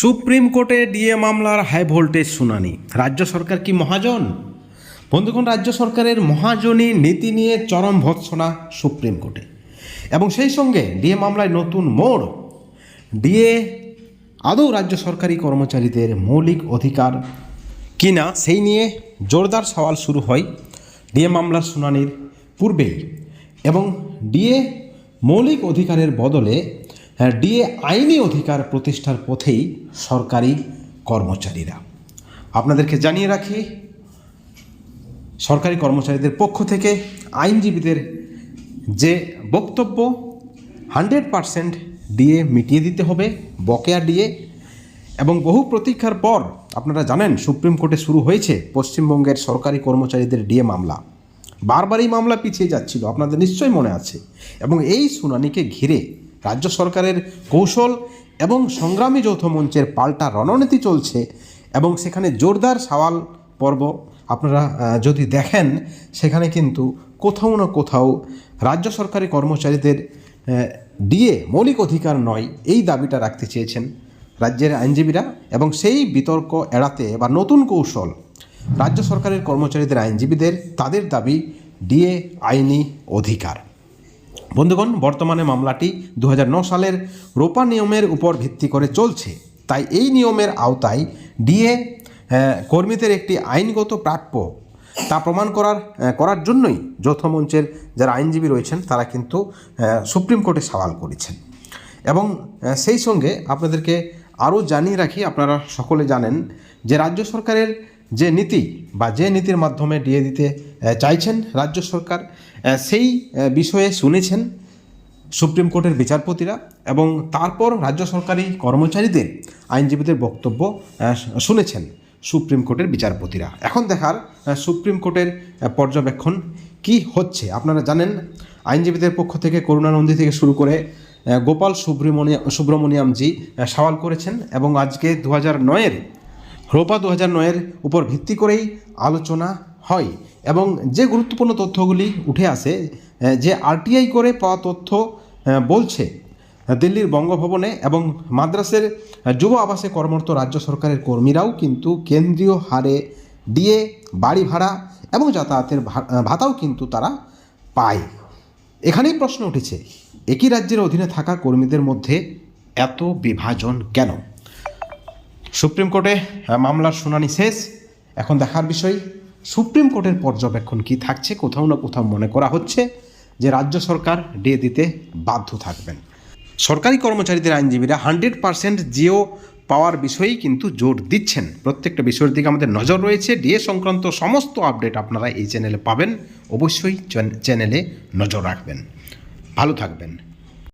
Supreme কোর্টে DA মামলার high voltage শুনানি। রাজ্য সরকার কি মহাজন? বন্ধুগণ, রাজ্য সরকারের মহাজনী নীতি নিয়ে চরম ভৎসনা সুপ্রিম কোর্টে। এবং সেই সঙ্গে ডিএ মামলায় নতুন মোড়। ডিএ আদৌ রাজ্য সরকারি কর্মচারীদের মৌলিক অধিকার কিনা সেই নিয়ে জোরদার সওয়াল শুরু হয় ডিএ মামলার শুনানির পূর্বেই। এবং ডিএ মৌলিক অধিকারের বদলে ডিএ আইনি অধিকার প্রতিষ্ঠার পথেই সরকারি কর্মচারীরা। আপনাদেরকে জানিয়ে রাখি, সরকারি কর্মচারীদের পক্ষ থেকে আইনজীবীদের যে বক্তব্য, হান্ড্রেড পারসেন্ট ডিএ মিটিয়ে দিতে হবে, বকেয়া ডিএ, এবং বহু প্রতীক্ষার পর আপনারা জানেন সুপ্রিম কোর্টে শুরু হয়েছে পশ্চিমবঙ্গের সরকারি কর্মচারীদের ডিএ মামলা। বারবার এই মামলা পিছিয়ে যাচ্ছিল, আপনাদের নিশ্চয়ই মনে আছে। এবং এই শুনানিকে ঘিরে রাজ্য সরকারের কৌশল এবং সংগ্রামী যৌথ মঞ্চের পাল্টা রণনীতি চলছে এবং সেখানে জোরদার সওয়াল পর্ব আপনারা যদি দেখেন, সেখানে কিন্তু কোথাও না কোথাও রাজ্য সরকারি কর্মচারীদের ডিএ মৌলিক অধিকার নয় এই দাবিটা রাখতে চেয়েছেন রাজ্যের আইনজীবীরা এবং সেই বিতর্ক এড়াতে বা নতুন কৌশল রাজ্য সরকারের কর্মচারীদের, আইনজীবীদের তাদের দাবি ডিএ আইনি অধিকার। বন্ধুগণ, বর্তমানে মামলাটি দু সালের রোপা নিয়মের উপর ভিত্তি করে চলছে। তাই এই নিয়মের আওতায় ডিএ কর্মীদের একটি আইনগত প্রাপ্য তা প্রমাণ করার করার জন্যই যৌথ মঞ্চের যারা আইনজীবী রয়েছেন, তারা কিন্তু সুপ্রিম কোর্টে সওয়াল করেছেন। এবং সেই সঙ্গে আপনাদেরকে আরও জানিয়ে রাখি, আপনারা সকলে জানেন যে রাজ্য সরকারের যে নীতি বা যে নীতির মাধ্যমে ডিএ দিতে চাইছেন রাজ্য সরকার সেই বিষয়ে শুনেছেন সুপ্রিম কোর্টের বিচারপতিরা এবং তারপর রাজ্য সরকারি কর্মচারীদের আইনজীবীদের বক্তব্য শুনেছেন সুপ্রিম কোর্টের বিচারপতিরা। এখন দেখার সুপ্রিম কোর্টের পর্যবেক্ষণ কি হচ্ছে। আপনারা জানেন, আইনজীবীদের পক্ষ থেকে করুণানন্দী থেকে শুরু করে গোপাল সুব্রমণিয়া সুব্রমণিয়ামজি সওয়াল করেছেন এবং আজকে দু হাজার নয়ের রোপা দু হাজার নয়ের উপর ভিত্তি করেই আলোচনা হয় এবং যে গুরুত্বপূর্ণ তথ্যগুলি উঠে আসে যে আরটিআই করে পাওয়া তথ্য বলছে, দিল্লির বঙ্গভবনে এবং মাদ্রাসের যুব আবাসে কর্মরত রাজ্য সরকারের কর্মীরাও কিন্তু কেন্দ্রীয় হারে ডিএ বাড়ি ভাড়া এবং যাতায়াতের ভাতাও কিন্তু তারা পায়। এখানেই প্রশ্ন উঠেছে, একই রাজ্যের অধীনে থাকা কর্মীদের মধ্যে এত বিভাজন কেন? সুপ্রিম কোর্টে মামলার শুনানি শেষ। এখন দেখার বিষয়, সুপ্রিম কোর্টের পর্যবেক্ষণ কি থাকছে, কোথাও না কোথাও মনে করা হচ্ছে যে রাজ্য সরকার ডিএ দিতে বাধ্য থাকবেন। সরকারি কর্মচারীদের আইনজীবীরা হান্ড্রেড পার্সেন্ট জিও পাওয়ার বিষয়েই কিন্তু জোর দিচ্ছেন। প্রত্যেকটা বিষয়ের দিকে আমাদের নজর রয়েছে। ডিএ সংক্রান্ত সমস্ত আপডেট আপনারা এই চ্যানেলে পাবেন। অবশ্যই চ্যানেলে নজর রাখবেন। ভালো থাকবেন।